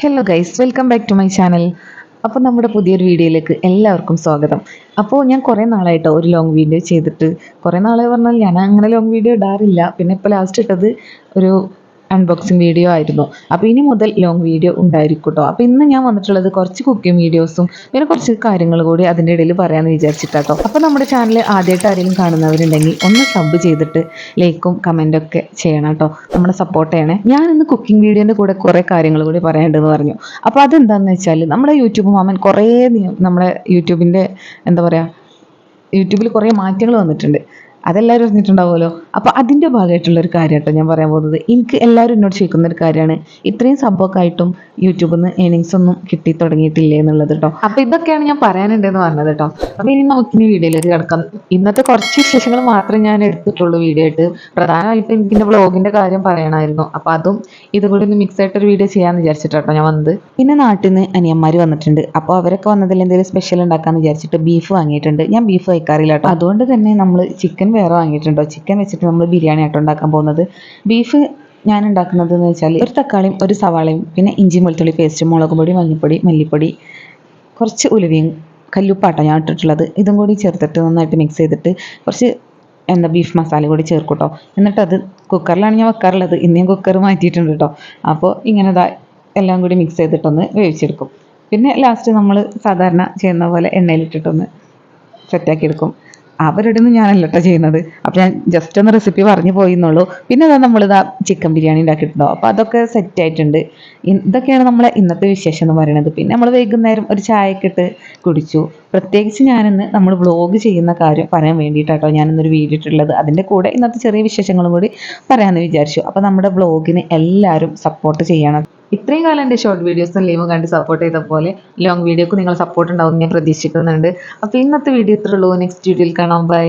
Hello guys welcome back to my channel അപ്പോൾ നമ്മുടെ പുതിയൊരു വീഡിയോയിലേക്ക് എല്ലാവർക്കും സ്വാഗതം. അപ്പോൾ ഞാൻ കുറേ നാളായിട്ടോ ഒരു ലോങ് വീഡിയോ ചെയ്തിട്ട് കുറേ നാളായി പറഞ്ഞാൽ ഞാൻ അങ്ങനെ ലോങ് വീഡിയോ ഇടാറില്ല. പിന്നെ ഇപ്പോൾ ലാസ്റ്റ് ഇട്ടത് ഒരു അൺബോക്സിങ് വീഡിയോ ആയിരുന്നു. അപ്പോൾ ഇനി മുതൽ ലോങ് വീഡിയോ ഉണ്ടായിരിക്കും കേട്ടോ അപ്പോൾ ഇന്ന് ഞാൻ വന്നിട്ടുള്ളത് കുറച്ച് കുക്കിംഗ് വീഡിയോസും പിന്നെ കുറച്ച് കാര്യങ്ങൾ കൂടി അതിന്റെ ഇടയിൽ പറയാമെന്ന് വിചാരിച്ചിട്ടാട്ടോ. അപ്പോൾ നമ്മുടെ ചാനൽ ആദ്യമായിട്ട് ആരെങ്കിലും കാണുന്നവരുണ്ടെങ്കിൽ ഒന്ന് സബ് ചെയ്തിട്ട് ലൈക്കും കമന്റൊക്കെ ചെയ്യണം കേട്ടോ നമ്മളെ സപ്പോർട്ട് ചെയ്യണേ. ഞാൻ ഇന്ന് കുക്കിംഗ് വീഡിയോന്റെ കൂടെ കുറേ കാര്യങ്ങൾ കൂടി പറയാനുണ്ടെന്ന് പറഞ്ഞു. അപ്പോൾ അതെന്താണെന്ന് വെച്ചാൽ നമ്മുടെ യൂട്യൂബ് മാമൻ കുറേ നമ്മുടെ യൂട്യൂബിന്റെ എന്താ പറയുക യൂട്യൂബിൽ കുറേ മാറ്റങ്ങൾ വന്നിട്ടുണ്ട്. അതെല്ലാവരും അറിഞ്ഞിട്ടുണ്ടാവുമല്ലോ. അപ്പോൾ അതിന്റെ ഭാഗമായിട്ടുള്ള ഒരു കാര്യം ഞാൻ പറയാൻ പോകുന്നത്. എനിക്ക് എല്ലാവരും എന്നോട് ചോദിക്കുന്ന ഒരു കാര്യമാണ്. ഇത്രയും സംഭവമൊക്കെ ആയിട്ടും യൂട്യൂബിൽ നിന്ന് ഏണിങ്സ് ഒന്നും കിട്ടി തുടങ്ങിയിട്ടില്ലേ എന്നുള്ളത് കേട്ടോ അപ്പോൾ ഇതൊക്കെയാണ് ഞാൻ പറയാനുണ്ടെന്ന് പറഞ്ഞത് കേട്ടോ അപ്പോൾ ഇനി നമുക്ക് ഇനി വീഡിയോയിലേക്ക് കിടക്കാം. ഇന്നത്തെ കുറച്ച് വിശേഷങ്ങൾ മാത്രമേ ഞാൻ എടുത്തിട്ടുള്ളൂ വീഡിയോ ആയിട്ട്. പ്രധാനമായിട്ടും എനിക്ക് എന്റെ വ്ളോഗിന്റെ കാര്യം പറയണമായിരുന്നു. അപ്പോൾ അതും ഇതുകൂടി ഒന്ന് മിക്സ് ആയിട്ടൊരു വീഡിയോ ചെയ്യാമെന്ന് വിചാരിച്ചിട്ടോ ഞാൻ വന്നത്. പിന്നെ നാട്ടിൽ നിന്ന് അനിയന്മാർ വന്നിട്ടുണ്ട്. അപ്പോൾ അവരൊക്കെ വന്നതിൽ എന്തെങ്കിലും സ്പെഷ്യൽ ഉണ്ടാക്കാമെന്ന് വിചാരിച്ചിട്ട് ബീഫ് വാങ്ങിയിട്ടുണ്ട്. ഞാൻ ബീഫ് കഴിക്കാറില്ല കേട്ടോ അതുകൊണ്ട് തന്നെ നമ്മൾ ചിക്കൻ വേറെ വാങ്ങിയിട്ടുണ്ടോ? ചിക്കൻ വെച്ചിട്ട് നമ്മൾ ബിരിയാണി ആട്ടോ ഉണ്ടാക്കാൻ പോകുന്നത്. ബീഫ് ഞാൻ ഉണ്ടാക്കുന്നത് എന്ന് വെച്ചാൽ ഒരു തക്കാളിയും ഒരു സവാളയും പിന്നെ ഇഞ്ചി വെളുത്തുള്ളി പേസ്റ്റ് മുളക് പൊടി മഞ്ഞൾപ്പൊടി മല്ലിപ്പൊടി കുറച്ച് ഉലുവയും കല്ലുപ്പാട്ടാണ് ഞാൻ ഇട്ടിട്ടുള്ളത്. ഇതും കൂടി ചേർത്തിട്ട് നന്നായിട്ട് മിക്സ് ചെയ്തിട്ട് കുറച്ച് എന്താ ബീഫ് മസാല കൂടി ചേർക്കും കേട്ടോ എന്നിട്ട് അത് കുക്കറിലാണ് ഞാൻ വെക്കാറുള്ളത്. ഇന്ന് കുക്കർ മാറ്റിയിട്ടുണ്ട് കേട്ടോ. അപ്പോൾ ഇങ്ങനെ എല്ലാം കൂടി മിക്സ് ചെയ്തിട്ടൊന്ന് വേവിച്ചെടുക്കും. പിന്നെ ലാസ്റ്റ് നമ്മൾ സാധാരണ ചെയ്യുന്ന പോലെ എണ്ണയിലിട്ടിട്ടൊന്ന് സെറ്റാക്കി എടുക്കും. അവരുടെ നിന്ന് ഞാനല്ല കേട്ടോ ചെയ്യുന്നത്. അപ്പം ഞാൻ ജസ്റ്റ് ഒന്ന് റെസിപ്പി പറഞ്ഞു പോയിന്നുള്ളൂ പിന്നെ അതാ നമ്മളിതാ ചിക്കൻ ബിരിയാണി ഉണ്ടാക്കിയിട്ടുണ്ടോ? അപ്പോൾ അതൊക്കെ സെറ്റ് ആയിട്ടുണ്ട്. ഇതൊക്കെയാണ് നമ്മളെ ഇന്നത്തെ വിശേഷം എന്ന് പറയുന്നത് പിന്നെ നമ്മൾ വൈകുന്നേരം ഒരു ചായയൊക്കെ ഇട്ട് കുടിച്ചു. പ്രത്യേകിച്ച് ഞാനിന്ന് നമ്മൾ വ്ളോഗ് ചെയ്യുന്ന കാര്യം പറയാൻ വേണ്ടിയിട്ടാട്ടോ ഞാനിന്നൊരു വീഡിയോ ഇട്ടുള്ളത് അതിന്റെ കൂടെ ഇന്നത്തെ ചെറിയ വിശേഷങ്ങളും കൂടി പറയാമെന്ന് വിചാരിച്ചു. അപ്പോൾ നമ്മുടെ വ്ളോഗിന് എല്ലാവരും സപ്പോർട്ട് ചെയ്യണം. ഇത്രയും കാലം എന്റെ ഷോർട്ട് വീഡിയോസും ലീവും കണ്ട് സപ്പോർട്ട് ചെയ്ത പോലെ ലോങ് വീഡിയോക്ക് നിങ്ങൾ സപ്പോർട്ട് ഉണ്ടാവും ഞാൻ പ്രതീക്ഷിക്കുന്നുണ്ട്. അപ്പോൾ ഇന്നത്തെ വീഡിയോ ഇത്രയുള്ളൂ നെക്സ്റ്റ് വീഡിയോയിൽ കാണാം. ബൈ